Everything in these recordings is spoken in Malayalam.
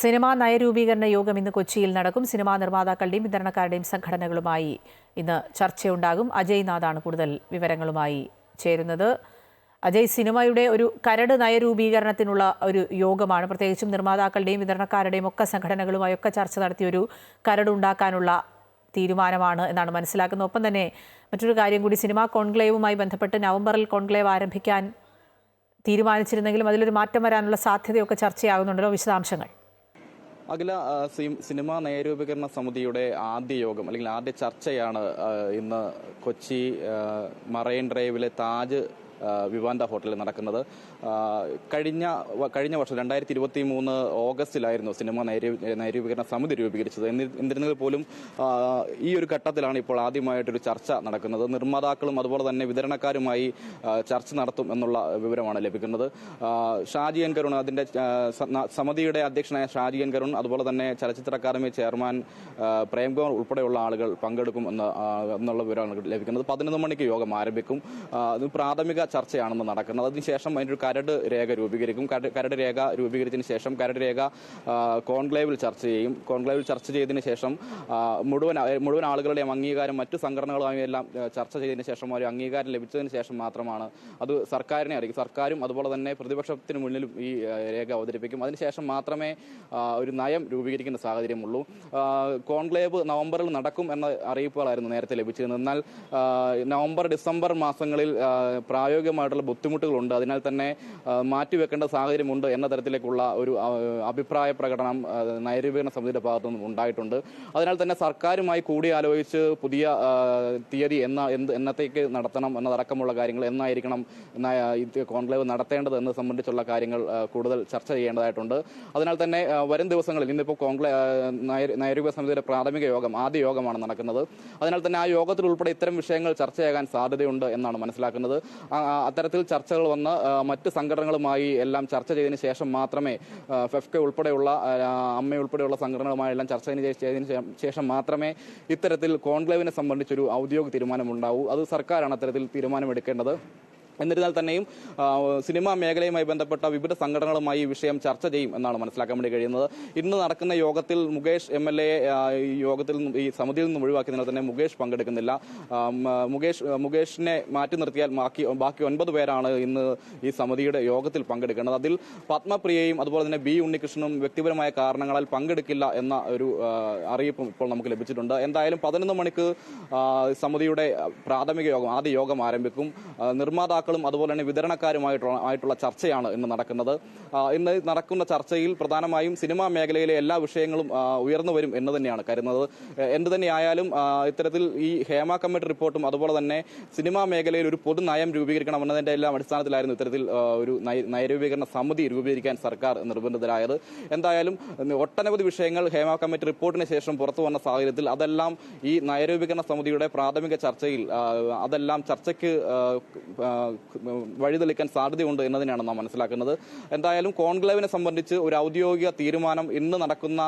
സിനിമാ നയരൂപീകരണ യോഗം ഇന്ന് കൊച്ചിയിൽ നടക്കും. സിനിമാ നിർമ്മാതാക്കളുടെയും വിതരണക്കാരുടെയും സംഘടനകളുമായി ഇന്ന് ചർച്ചയുണ്ടാകും. അജയ് നാഥാണ് കൂടുതൽ വിവരങ്ങളുമായി ചേരുന്നത്. അജയ് സിനിമയുടെ ഒരു കരട് നയരൂപീകരണത്തിനുള്ള ഒരു യോഗമാണ്. പ്രത്യേകിച്ചും നിർമ്മാതാക്കളുടെയും വിതരണക്കാരുടെയും ഒക്കെ സംഘടനകളുമായി ഒക്കെ ചർച്ച നടത്തി ഒരു കരട് ഉണ്ടാക്കാനുള്ള തീരുമാനമാണ് എന്നാണ് മനസ്സിലാക്കുന്നത്. ഒപ്പം തന്നെ മറ്റൊരു കാര്യം കൂടി സിനിമാ കോൺക്ലേവുമായി ബന്ധപ്പെട്ട് നവംബറിൽ കോൺക്ലേവ് ആരംഭിക്കാൻ തീരുമാനിച്ചിരുന്നെങ്കിലും അതിലൊരു മാറ്റം വരാനുള്ള സാധ്യതയൊക്കെ ചർച്ചയാകുന്നുണ്ടല്ലോ. വിശദാംശങ്ങൾ. അഖില സിനിമാ നയരൂപീകരണ സമിതിയുടെ ആദ്യ യോഗം അല്ലെങ്കിൽ ആദ്യ ചർച്ചയാണ് ഇന്ന് കൊച്ചി മറൈൻ ഡ്രൈവിലെ താജ് വിവാന്ത ഹോട്ടലിൽ നടക്കുന്നത്. കഴിഞ്ഞ കഴിഞ്ഞ വർഷം രണ്ടായിരത്തി ഇരുപത്തി മൂന്ന് ഓഗസ്റ്റിലായിരുന്നു സിനിമ നൈരൂപീകരണ സമിതി രൂപീകരിച്ചത്. എന്നി- എന്നിരുന്നെങ്കിൽ പോലും ഈ ഒരു ഘട്ടത്തിലാണ് ഇപ്പോൾ ആദ്യമായിട്ടൊരു ചർച്ച നടക്കുന്നത്. നിർമ്മാതാക്കളും അതുപോലെ തന്നെ വിതരണക്കാരുമായി ചർച്ച നടത്തും എന്നുള്ള വിവരമാണ് ലഭിക്കുന്നത്. ഷാജി എൻ കരുൺ ന- സമിതിയുടെ അധ്യക്ഷനായ ഷാജി എൻ കരുൺ അതുപോലെ തന്നെ ചലച്ചിത്ര അക്കാദമി ചെയർമാൻ പ്രേംകുമാർ ഉൾപ്പെടെയുള്ള ആളുകൾ പങ്കെടുക്കും എന്ന് എന്നുള്ള വിവരമാണ് ലഭിക്കുന്നത്. പതിനൊന്ന് മണിക്ക് യോഗം ആരംഭിക്കും. പ്രാഥമിക ചർച്ചയാണെന്ന് നടക്കുന്നത്. അതിനുശേഷം അതിന്റെ ഒരു കരട് രേഖ രൂപീകരിക്കും. കരട് രേഖ രൂപീകരിച്ചതിന് ശേഷം കരട് രേഖ കോൺക്ലേവിൽ ചർച്ച ചെയ്യും. കോൺക്ലേവിൽ ചർച്ച ചെയ്തതിന് ശേഷം മുഴുവൻ മുഴുവൻ ആളുകളുടെയും അംഗീകാരം മറ്റു സംഘടനകളുമായും എല്ലാം ചർച്ച ചെയ്തതിന് ശേഷം ഒരു അംഗീകാരം ലഭിച്ചതിന് ശേഷം മാത്രമാണ് അത് സർക്കാരിനെ അറിയിക്കും. സർക്കാരും അതുപോലെ തന്നെ പ്രതിപക്ഷത്തിന് മുന്നിലും ഈ രേഖ അവതരിപ്പിക്കും. അതിനുശേഷം മാത്രമേ ഒരു നയം രൂപീകരിക്കുന്ന സാഹചര്യമുള്ളൂ. കോൺക്ലേവ് നവംബറിൽ നടക്കും എന്ന അറിയിപ്പുകളായിരുന്നു നേരത്തെ ലഭിച്ചിരുന്നത്. എന്നാൽ നവംബർ ഡിസംബർ മാസങ്ങളിൽ ആ, പ്രായോഗികമായിട്ടുള്ള ബുദ്ധിമുട്ടുകളുണ്ട്. അതിനാൽ തന്നെ മാറ്റിവെക്കേണ്ട സാഹചര്യമുണ്ട് എന്ന തരത്തിലേക്കുള്ള ഒരു അഭിപ്രായ പ്രകടനം നയരൂപീകരണ സമിതിയുടെ ഭാഗത്തുനിന്നും ഉണ്ടായിട്ടുണ്ട്. അതിനാൽ തന്നെ സർക്കാരുമായി കൂടിയാലോചിച്ച് പുതിയ തീയതി എന്ന എന്ത് എന്നത്തേക്ക് നടത്തണം എന്നതടക്കമുള്ള കാര്യങ്ങൾ എന്നായിരിക്കണം കോൺക്ലേവ് നടത്തേണ്ടത് എന്ന് സംബന്ധിച്ചുള്ള കാര്യങ്ങൾ കൂടുതൽ ചർച്ച ചെയ്യേണ്ടതായിട്ടുണ്ട്. അതിനാൽ തന്നെ വരും ദിവസങ്ങളിൽ ഇന്നിപ്പോൾ കോൺക്ലേ നയരൂപ സമിതിയുടെ പ്രാഥമിക യോഗം ആദ്യ യോഗമാണ് നടക്കുന്നത്. അതിനാൽ തന്നെ ആ യോഗത്തിൽ ഉൾപ്പെടെ ഇത്തരം വിഷയങ്ങൾ ചർച്ചയാകാൻ സാധ്യതയുണ്ട് എന്നാണ് മനസ്സിലാക്കുന്നത്. അത്തരത്തിൽ ചർച്ചകൾ വന്ന് മറ്റ് സംഘടനകളുമായി എല്ലാം ചർച്ച ചെയ്തതിന് ശേഷം മാത്രമേ ഫെഫ്കെ ഉൾപ്പെടെയുള്ള അമ്മ ഉൾപ്പെടെയുള്ള സംഘടനകളുമായി എല്ലാം ചർച്ച ചെയ്തതിന് ശേഷം മാത്രമേ ഇത്തരത്തിൽ കോൺക്ലേവിനെ സംബന്ധിച്ചൊരു ഔദ്യോഗിക തീരുമാനമുണ്ടാവൂ. അത് സർക്കാരാണ് അത്തരത്തിൽ തീരുമാനമെടുക്കേണ്ടത്. എന്നിരുന്നാൽ തന്നെയും സിനിമാ മേഖലയുമായി ബന്ധപ്പെട്ട വിവിധ സംഘടനകളുമായി ഈ വിഷയം ചർച്ച ചെയ്യും എന്നാണ് മനസ്സിലാക്കാൻ വേണ്ടി കഴിയുന്നത്. ഇന്ന് നടക്കുന്ന യോഗത്തിൽ മുകേഷ് എം എൽ എ യോഗത്തിൽ ഈ സമിതിയിൽ നിന്നും ഒഴിവാക്കിയതിനാൽ തന്നെ മുകേഷ് പങ്കെടുക്കുന്നില്ല. മുകേഷ് മുകേഷിനെ മാറ്റി നിർത്തിയാൽ ബാക്കി ബാക്കി ഒൻപത് പേരാണ് ഇന്ന് ഈ സമിതിയുടെ യോഗത്തിൽ പങ്കെടുക്കേണ്ടത്. അതിൽ പത്മപ്രിയയും അതുപോലെ തന്നെ ബി ഉണ്ണികൃഷ്ണനും വ്യക്തിപരമായ കാരണങ്ങളാൽ പങ്കെടുക്കില്ല എന്ന ഒരു അറിയിപ്പും ഇപ്പോൾ നമുക്ക് ലഭിച്ചിട്ടുണ്ട്. എന്തായാലും പതിനൊന്ന് മണിക്ക് സമിതിയുടെ പ്രാഥമിക യോഗം ആദ്യ യോഗം ആരംഭിക്കും. ആ, നിർമ്മാതാക്കളും അതുപോലെ തന്നെ വിതരണക്കാരുമായിട്ടുള്ള ആയിട്ടുള്ള ചർച്ചയാണ് ഇന്ന് നടക്കുന്നത്. ഇന്ന് നടക്കുന്ന ചർച്ചയിൽ പ്രധാനമായും സിനിമാ മേഖലയിലെ എല്ലാ വിഷയങ്ങളും ഉയർന്നു വരും എന്ന് തന്നെയാണ് കരുതുന്നത്. എന്ത് തന്നെയായാലും ഇത്തരത്തിൽ ഈ ഹേമ കമ്മിറ്റി റിപ്പോർട്ടും അതുപോലെ തന്നെ സിനിമാ മേഖലയിൽ ഒരു പൊതു നയം രൂപീകരിക്കണം എന്നതിന്റെ എല്ലാം അടിസ്ഥാനത്തിലായിരുന്നു ഇത്തരത്തിൽ ഒരു നയരൂപീകരണ സമിതി രൂപീകരിക്കാൻ സർക്കാർ നിർബന്ധിതരായത്. എന്തായാലും ഒട്ടനവധി വിഷയങ്ങൾ ഹേമ കമ്മിറ്റി റിപ്പോർട്ടിന് ശേഷം പുറത്തു വന്ന സാഹചര്യത്തിൽ അതെല്ലാം ഈ നയരൂപീകരണ സമിതിയുടെ പ്രാഥമിക ചർച്ചയിൽ അതെല്ലാം ചർച്ചയ്ക്ക് വഴിതെളിക്കാൻ സാധ്യതയുണ്ട് എന്നതിനാണ് നാം മനസ്സിലാക്കുന്നത്. എന്തായാലും കോൺക്ലേവിനെ സംബന്ധിച്ച് ഒരു ഔദ്യോഗിക തീരുമാനം ഇന്ന് നടക്കുന്ന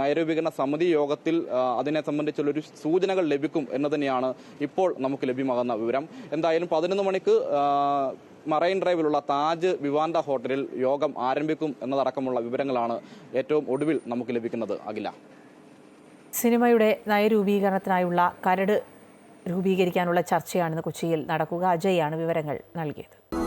നയരൂപീകരണ സമിതി യോഗത്തിൽ അതിനെ സംബന്ധിച്ചുള്ള ഒരു സൂചനകൾ ലഭിക്കും എന്ന് തന്നെയാണ് ഇപ്പോൾ നമുക്ക് ലഭ്യമാകുന്ന വിവരം. എന്തായാലും പതിനൊന്ന് മണിക്ക് മറൈൻ ഡ്രൈവിലുള്ള താജ് വിവാന്ത ഹോട്ടലിൽ യോഗം ആരംഭിക്കും എന്നതടക്കമുള്ള വിവരങ്ങളാണ് ഏറ്റവും ഒടുവിൽ നമുക്ക് ലഭിക്കുന്നത്. അഖില. സിനിമയുടെ നയരൂപീകരണത്തിനായുള്ള കരട് രൂപീകരിക്കാനുള്ള ചർച്ചയാണിന്ന് കൊച്ചിയിൽ നടക്കുക. അജയാണ് വിവരങ്ങൾ നൽകിയത്.